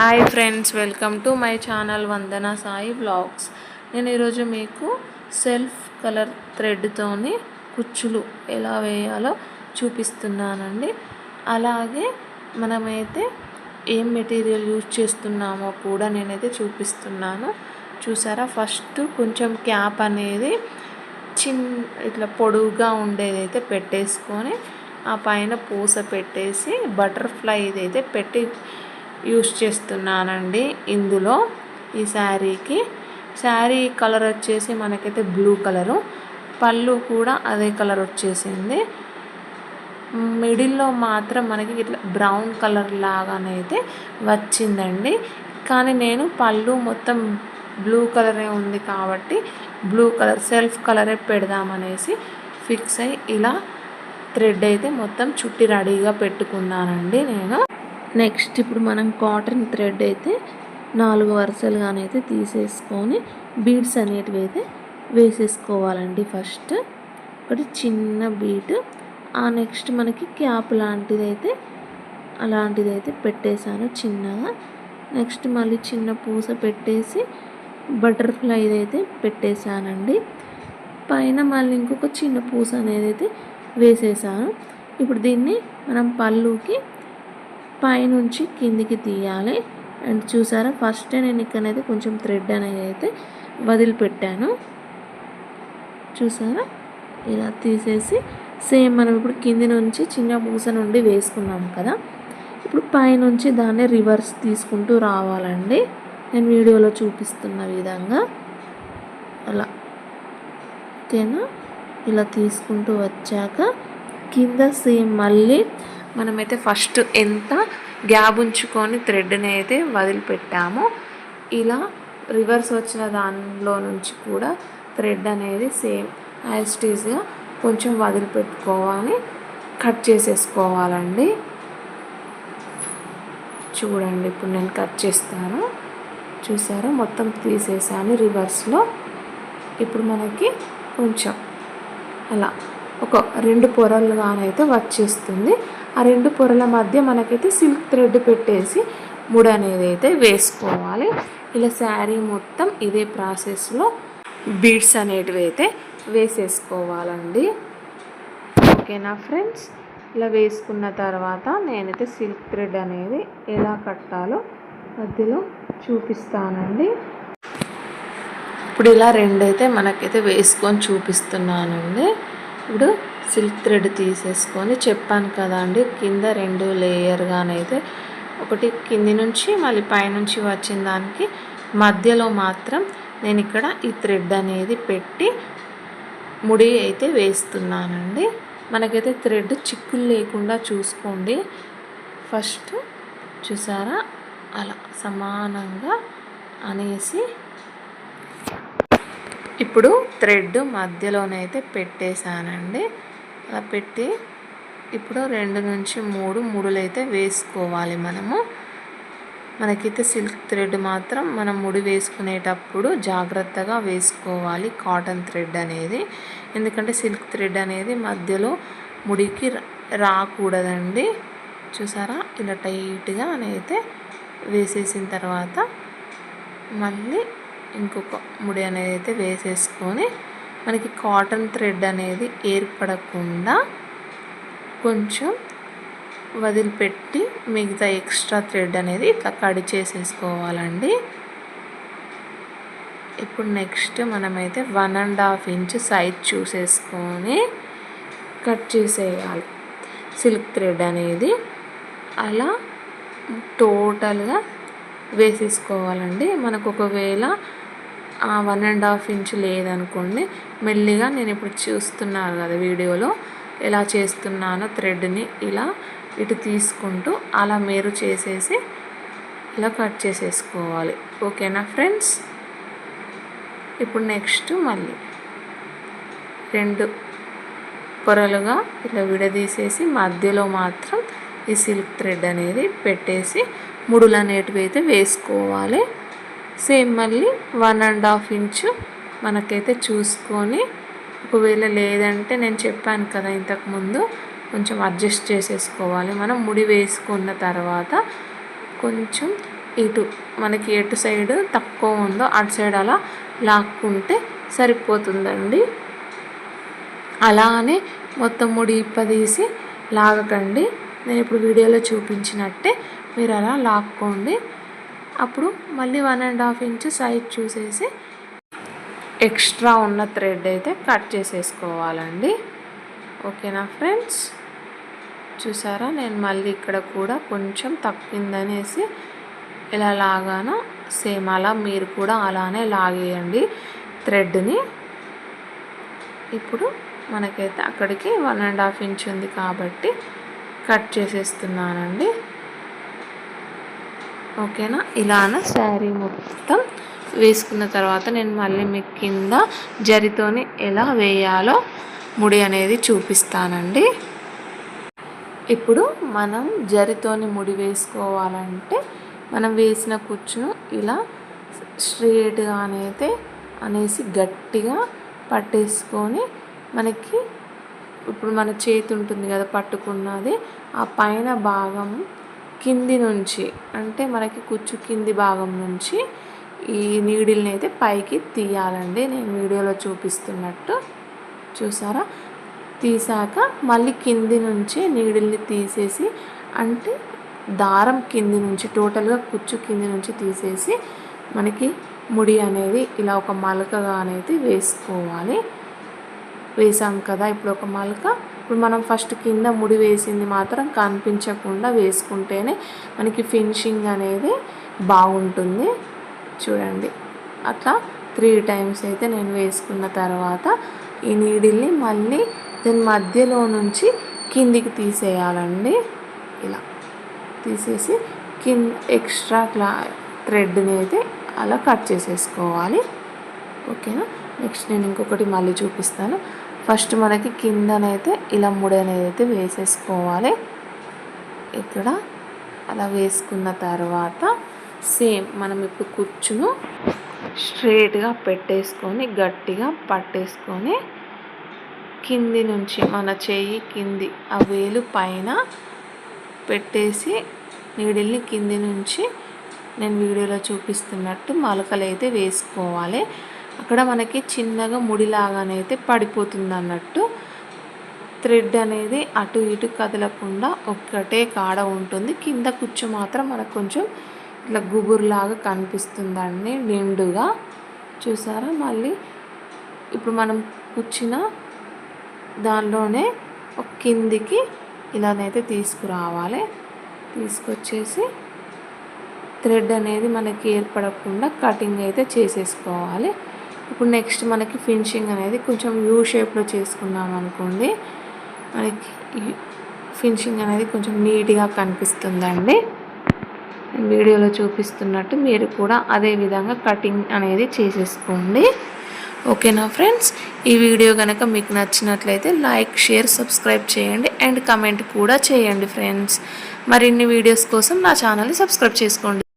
Hi friends welcome to my channel Vandana Sai vlogs. నేను ఈరోజు మీకు సెల్ఫ్ కలర్ థ్రెడ్తోని కుచ్చులు ఎలా వేయాలో చూపిస్తున్నానండి. అలాగే మనమైతే ఏం మెటీరియల్ యూజ్ చేస్తున్నామో కూడా నేనైతే చూపిస్తున్నాను. చూసారా? ఫస్ట్ కొంచెం క్యాప్ అనేది చిన్ ఇట్లా పొడువుగా ఉండేదైతే పెట్టేసుకొని ఆ పైన పూస పెట్టేసి బటర్ఫ్లై ఇదైతే పెట్టి యూస్ చేస్తున్నానండి ఇందులో ఈ శారీకి. శారీ కలర్ వచ్చేసి మనకైతే బ్లూ కలరు. పళ్ళు కూడా అదే కలర్ వచ్చేసింది. మిడిల్లో మాత్రం మనకి ఇట్లా బ్రౌన్ కలర్ లాగానైతే వచ్చిందండి. కానీ నేను పళ్ళు మొత్తం బ్లూ కలరే ఉంది కాబట్టి బ్లూ కలర్ సెల్ఫ్ కలరే పెడదామనేసి ఫిక్స్ అయ్యి ఇలా థ్రెడ్ అయితే మొత్తం చుట్టి రెడీగా పెట్టుకున్నానండి నేను. నెక్స్ట్ ఇప్పుడు మనం కాటన్ థ్రెడ్ అయితే నాలుగు వరుసలుగానైతే తీసేసుకొని బీడ్స్ అనేటివి అయితే వేసేసుకోవాలండి ఫస్ట్. ఒకటి చిన్న బీట్. ఆ నెక్స్ట్ మనకి క్యాప్ లాంటిది అయితే అలాంటిది అయితే పెట్టేశాను చిన్నగా. నెక్స్ట్ మళ్ళీ చిన్న పూస పెట్టేసి బటర్ఫ్లై అయితే పెట్టేశానండి. పైన మళ్ళీ ఇంకొక చిన్న పూస అనేది అయితే వేసేసాను ఇప్పుడు దీన్ని మనం పళ్ళుకి పైనుంచి కిందికి తీయాలి. అండ్ చూసారా ఫస్ట్ నేను ఇక్కడైతే కొంచెం థ్రెడ్ అనేది అయితే వదిలిపెట్టాను. చూసారా ఇలా తీసేసి సేమ్ మనం ఇప్పుడు కింది నుంచి చిన్న పూస నుండి వేసుకున్నాం కదా. ఇప్పుడు పైనుంచి దాన్ని రివర్స్ తీసుకుంటూ రావాలండి. నేను వీడియోలో చూపిస్తున్న విధంగా అలా. ఓకేనా? ఇలా తీసుకుంటూ వచ్చాక కింద సేమ్ మళ్ళీ మనమైతే ఫస్ట్ ఎంత గ్యాప్ ఉంచుకొని థ్రెడ్ని అయితే వదిలిపెట్టామో ఇలా రివర్స్ వచ్చిన దానిలో నుంచి కూడా థ్రెడ్ అనేది సేమ్ యాజ్టీజ్గా కొంచెం వదిలిపెట్టుకోవాలి. కట్ చేసేసుకోవాలండి. చూడండి ఇప్పుడు నేను కట్ చేస్తాను. చూసారా? మొత్తం తీసేసాను రివర్స్లో ఇప్పుడు మనకి కొంచెం అలా ఒక రెండు పొరలుగానైతే వచ్చేస్తుంది. ఆ రెండు పొరల మధ్య మనకైతే సిల్క్ థ్రెడ్ పెట్టేసి ముడి అనేది అయితే వేసుకోవాలి. ఇలా శారీ మొత్తం ఇదే ప్రాసెస్లో బీడ్స్ అనేటివి అయితే వేసేసుకోవాలండి. ఓకేనా ఫ్రెండ్స్? ఇలా వేసుకున్న తర్వాత నేనైతే సిల్క్ థ్రెడ్ అనేది ఎలా కట్టాలో మధ్యలో చూపిస్తానండి. ఇప్పుడు ఇలా రెండైతే మనకైతే వేసుకొని చూపిస్తున్నానండి. ఇప్పుడు సిల్క్ థ్రెడ్ తీసేసుకొని చెప్పాను కదా అండి కింద రెండు లేయర్గానైతే ఒకటి కింది నుంచి మళ్ళీ పైనుంచి వచ్చిన దానికి మధ్యలో మాత్రం నేను ఇక్కడ ఈ థ్రెడ్ అనేది పెట్టి ముడి అయితే వేస్తున్నానండి. మనకైతే థ్రెడ్ చిక్కులు లేకుండా చూసుకోండి. ఫస్ట్ చూసారా? అలా సమానంగా అనేసి ఇప్పుడు థ్రెడ్ మధ్యలోనైతే పెట్టేశానండి. అలా పెట్టి ఇప్పుడు రెండు నుంచి మూడు ముడులు అయితే వేసుకోవాలి మనము. మనకైతే సిల్క్ థ్రెడ్ మాత్రం మనం ముడి వేసుకునేటప్పుడు జాగ్రత్తగా వేసుకోవాలి కాటన్ థ్రెడ్ అనేది. ఎందుకంటే సిల్క్ థ్రెడ్ అనేది మధ్యలో ముడికి రాకూడదండి. చూసారా? ఇలా టైట్గా అయితే వేసేసిన తర్వాత మళ్ళీ ఇంకొక ముడి అనేది అయితే వేసేసుకొని మనకి కాటన్ థ్రెడ్ అనేది ఏర్పడకుండా కొంచెం వదిలిపెట్టి మిగతా ఎక్స్ట్రా థ్రెడ్ అనేది ఇట్లా కడి చేసేసుకోవాలండి. ఇప్పుడు నెక్స్ట్ మనమైతే one and half inch size చూసేసుకొని cut చేసేయాలి. సిల్క్ థ్రెడ్ అనేది అలా టోటల్గా వేసేసుకోవాలండి. మనకు ఒకవేళ వన్ అండ్ హాఫ్ ఇంచ్ లేదనుకోండి మెల్లిగా నేను ఇప్పుడు చూస్తున్నాను కదా వీడియోలో ఎలా చేస్తున్నానో థ్రెడ్ని ఇలా ఇటు తీసుకుంటూ అలా మీరు చేసేసి ఇలా కట్ చేసేసుకోవాలి. ఓకేనా ఫ్రెండ్స్? ఇప్పుడు నెక్స్ట్ మళ్ళీ రెండు పొరలుగా ఇలా విడదీసేసి మధ్యలో మాత్రం ఈ సిల్క్ థ్రెడ్ అనేది పెట్టేసి ముడులు అనేటివి అయితే వేసుకోవాలి. సేమ్ మళ్ళీ వన్ అండ్ హాఫ్ ఇంచు మనకైతే చూసుకొని ఒకవేళ లేదంటే నేను చెప్పాను కదా ఇంతకుముందు కొంచెం అడ్జస్ట్ చేసేసుకోవాలి. మనం ముడి వేసుకున్న తర్వాత కొంచెం ఇటు మనకి ఎటు సైడ్ తక్కువ ఉందో అటు సైడ్ అలా లాక్కుంటే సరిపోతుందండి. అలానే మొత్తం ముడి ఇప్పదీసి లాగకండి. నేను ఇప్పుడు వీడియోలో చూపించినట్టే మీరు అలా లాక్కోండి. అప్పుడు మళ్ళీ one and half inch size చూసేసి ఎక్స్ట్రా ఉన్న థ్రెడ్ అయితే కట్ చేసేసుకోవాలండి. ఓకేనా ఫ్రెండ్స్? చూసారా? నేను మళ్ళీ ఇక్కడ కూడా కొంచెం తప్పిందనేసి ఇలా లాగానో. సేమ్ అలా మీరు కూడా అలానే లాగేయండి థ్రెడ్ని ఇప్పుడు మనకైతే అక్కడికి వన్ అండ్ హాఫ్ ఇంచ్ ఉంది కాబట్టి కట్ చేసేస్తున్నానండి. ఓకేనా? ఇలాన? శారీ మొత్తం వేసుకున్న తర్వాత నేను మళ్ళీ మీకు కింద జరితోని ఎలా వేయాలో ముడి అనేది చూపిస్తానండి. ఇప్పుడు మనం జరితోని ముడి వేసుకోవాలంటే మనం వేసిన కుచ్చును ఇలా స్ట్రేట్గా అనేది అనేసి గట్టిగా పట్టేసుకొని మనకి ఇప్పుడు మన చేతి ఉంటుంది కదా పట్టుకున్నది ఆ పైన భాగం కింది నుంచి అంటే మనకి కుచ్చు కింది భాగం నుంచి ఈ నీడిల్ని అయితే పైకి తీయాలండి. నేను వీడియోలో చూపిస్తున్నట్టు. చూసారా? తీసాక మళ్ళీ కింది నుంచి నీడిల్ని తీసేసి అంటే దారం కింది నుంచి టోటల్గా కుచ్చు కింది నుంచి తీసేసి మనకి ముడి అనేది ఇలా ఒక మలకగా అనేది వేసుకోవాలి. వేసాం కదా ఇప్పుడు ఒక మలక. ఇప్పుడు మనం ఫస్ట్ కింద ముడి వేసింది మాత్రం కనిపించకుండా వేసుకుంటేనే మనకి ఫినిషింగ్ అనేది బాగుంటుంది. చూడండి. అట్లా త్రీ టైమ్స్ అయితే నేను వేసుకున్న తర్వాత ఈ నీడిల్ని మళ్ళీ దీని మధ్యలో నుంచి కిందికి తీసేయాలండి. ఇలా తీసేసి కింద ఎక్స్ట్రా క్లా థ్రెడ్ని అయితే అలా కట్ చేసేసుకోవాలి. ఓకేనా? నెక్స్ట్ నేను ఇంకొకటి మళ్ళీ చూపిస్తాను. ఫస్ట్ మనకి కిందనైతే ఇలా ముడి అనేది అయితే వేసేసుకోవాలి. ఇక్కడ అలా వేసుకున్న తర్వాత సేమ్ మనం ఇప్పుడు కుచ్చును స్ట్రేట్గా పెట్టేసుకొని గట్టిగా పట్టేసుకొని కింది నుంచి మన చేయి కింది ఆ వేలు పైన పెట్టేసి నీడిల్ని కింది నుంచి నేను వీడియోలో చూపిస్తున్నట్టు మలకలు అయితే వేసుకోవాలి. అక్కడ మనకి చిన్నగా ముడిలాగానైతే పడిపోతుంది అన్నట్టు థ్రెడ్ అనేది అటు ఇటు కదలకుండా ఒక్కటే కాడ ఉంటుంది. కింద కుచ్చు మాత్రం మనకు కొంచెం ఇట్లా గుబురులాగా కనిపిస్తుందండి నిండుగా. చూసారా? మళ్ళీ ఇప్పుడు మనం కూర్చిన దానిలోనే ఒక కిందికి ఇలానైతే తీసుకురావాలి. తీసుకొచ్చేసి థ్రెడ్ అనేది మనకి ఏర్పడకుండా కటింగ్ అయితే చేసేసుకోవాలి. ఇప్పుడు నెక్స్ట్ మనకి ఫినిషింగ్ అనేది కొంచెం యూ షేప్లో చేసుకున్నాం అనుకోండి. మనకి ఫినిషింగ్ అనేది కొంచెం నీట్గా కనిపిస్తుందండి. వీడియోలో చూపిస్తున్నట్టు మీరు కూడా అదే విధంగా కటింగ్ అనేది చేసేసుకోండి. ఓకేనా ఫ్రెండ్స్ ఈ వీడియో కనుక మీకు నచ్చినట్లయితే లైక్ షేర్ సబ్స్క్రైబ్ చేయండి అండ్ కమెంట్ కూడా చేయండి ఫ్రెండ్స్ మరిన్ని వీడియోస్ కోసం నా ఛానల్ని సబ్స్క్రైబ్ చేసుకోండి.